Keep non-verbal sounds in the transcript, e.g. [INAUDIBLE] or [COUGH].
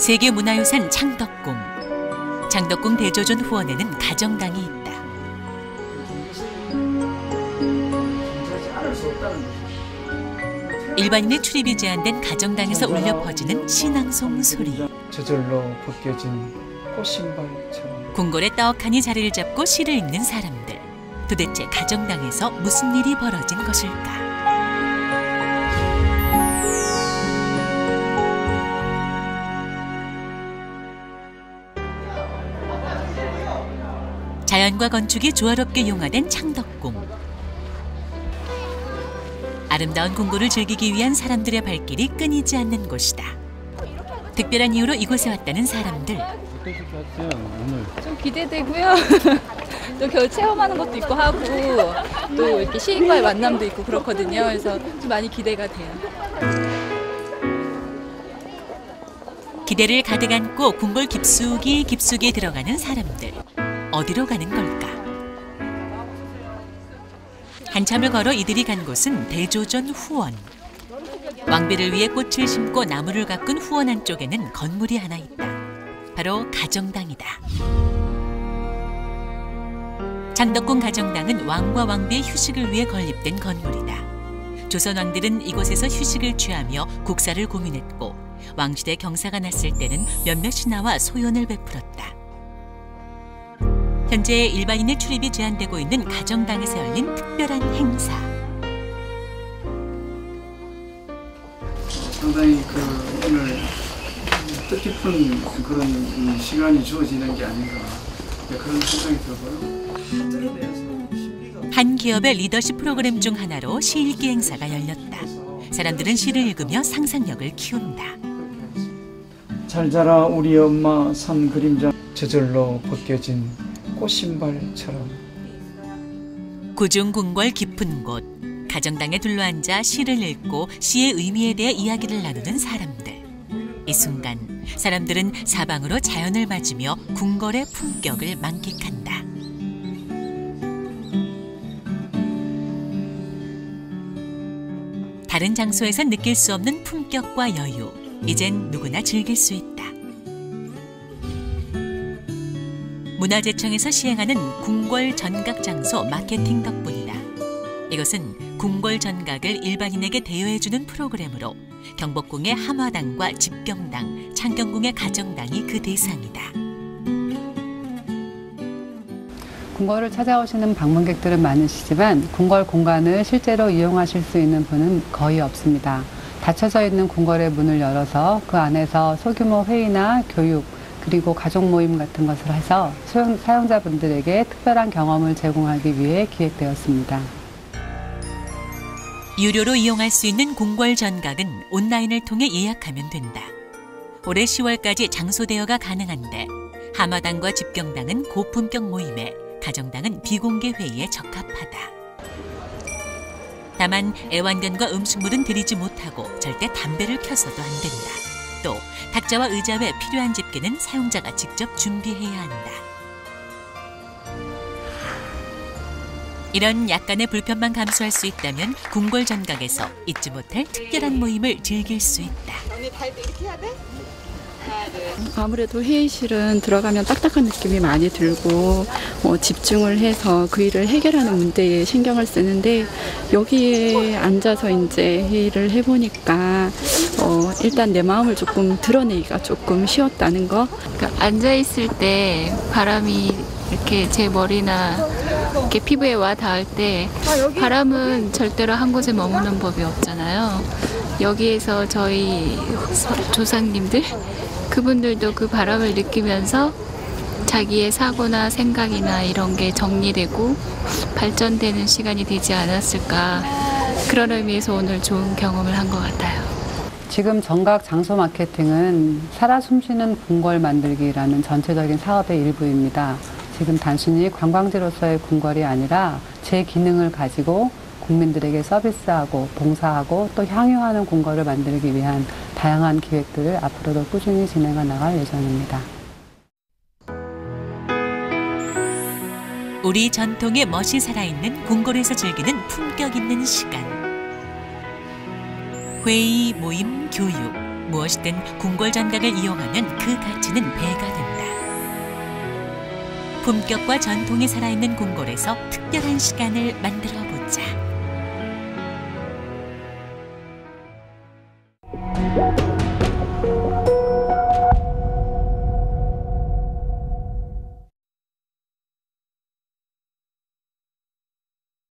세계문화유산 창덕궁. 창덕궁 대조전 후원에는 가정당이 있다. 일반인의 출입이 제한된 가정당에서 울려 퍼지는 신앙송 소리. 저절로 벗겨진 꽃신발처럼 궁궐에 떡하니 자리를 잡고 시를 읽는 사람들. 도대체 가정당에서 무슨 일이 벌어진 것일까? 자연과 건축이 조화롭게 융화된 창덕궁. 아름다운 궁궐을 즐기기 위한 사람들의 발길이 끊이지 않는 곳이다. 특별한 이유로 이곳에 왔다는 사람들. 좀 기대되고요. [LAUGHS] 또 겨울 체험하는 것도 있고 하고 또 이렇게 시인과의 만남도 있고 그렇거든요. 그래서 좀 많이 기대가 돼요. 기대를 가득 안고 궁궐 깊숙이 깊숙이 들어가는 사람들. 어디로 가는 걸까? 한참을 걸어 이들이 간 곳은 대조전 후원. 왕비를 위해 꽃을 심고 나무를 가꾼 후원 한쪽에는 건물이 하나 있다. 바로 가정당이다. 장덕궁 가정당은 왕과 왕비의 휴식을 위해 건립된 건물이다. 조선 왕들은 이곳에서 휴식을 취하며 국사를 고민했고 왕시대 경사가 났을 때는 몇몇 신하와 소연을 베풀었다. 현재 일반인의 출입이 제한되고 있는 가정당에서 열린 특별한 행사. 상당히 그 오늘 뜻깊은 그런 시간이 주어지는 게 아닌가 그런 생각이 들고요. 한 기업의 리더십 프로그램 중 하나로 시읽기 행사가 열렸다. 사람들은 시를 읽으며 상상력을 키운다. 잘 자라 우리 엄마 산 그림자 저절로 벗겨진 꽃신발처럼 구중궁궐 깊은 곳. 가정당에 둘러앉아 시를 읽고 시의 의미에 대해 이야기를 나누는 사람들. 이 순간 사람들은 사방으로 자연을 맞으며 궁궐의 품격을 만끽한다. 다른 장소에선 느낄 수 없는 품격과 여유. 이젠 누구나 즐길 수 있다. 문화재청에서 시행하는 궁궐 전각 장소 마케팅 덕분이다. 이것은 궁궐 전각을 일반인에게 대여해주는 프로그램으로 경복궁의 함화당과 집경당, 창경궁의 가정당이 그 대상이다. 궁궐을 찾아오시는 방문객들은 많으시지만 궁궐 공간을 실제로 이용하실 수 있는 분은 거의 없습니다. 닫혀져 있는 궁궐의 문을 열어서 그 안에서 소규모 회의나 교육, 그리고 가족 모임 같은 것을 해서 사용자분들에게 특별한 경험을 제공하기 위해 기획되었습니다. 유료로 이용할 수 있는 궁궐 전각은 온라인을 통해 예약하면 된다. 올해 10월까지 장소 대여가 가능한데 하마당과 집경당은 고품격 모임에 가정당은 비공개 회의에 적합하다. 다만 애완견과 음식물은 드리지 못하고 절대 담배를 켜서도 안 된다. 또 탁자와 의자 외 필요한 집게는 사용자가 직접 준비해야 한다. 이런 약간의 불편만 감수할 수 있다면 궁궐 전각에서 잊지 못할 특별한 모임을 즐길 수 있다. 아무래도 회의실은 들어가면 딱딱한 느낌이 많이 들고 어, 집중을 해서 그 일을 해결하는 문제에 신경을 쓰는데 여기에 앉아서 이제 회의를 해보니까 어, 일단 내 마음을 조금 드러내기가 조금 쉬웠다는 거. 그러니까 앉아 있을 때 바람이 이렇게 제 머리나 이렇게 피부에 와 닿을 때 바람은 절대로 한 곳에 머무는 법이 없잖아요. 여기에서 저희 조상님들 그분들도 그 바람을 느끼면서 자기의 사고나 생각이나 이런 게 정리되고 발전되는 시간이 되지 않았을까 그런 의미에서 오늘 좋은 경험을 한 것 같아요. 지금 정각 장소 마케팅은 살아 숨쉬는 궁궐 만들기라는 전체적인 사업의 일부입니다. 지금 단순히 관광지로서의 궁궐이 아니라 제 기능을 가지고 국민들에게 서비스하고 봉사하고 또 향유하는 궁궐을 만들기 위한 다양한 기획들을 앞으로도 꾸준히 진행해 나갈 예정입니다. 우리 전통의 멋이 살아있는 궁궐에서 즐기는 품격 있는 시간. 회의, 모임, 교육 무엇이든 궁궐 전각을 이용하면 그 가치는 배가 된다. 품격과 전통이 살아있는 궁궐에서 특별한 시간을 만들어 보자.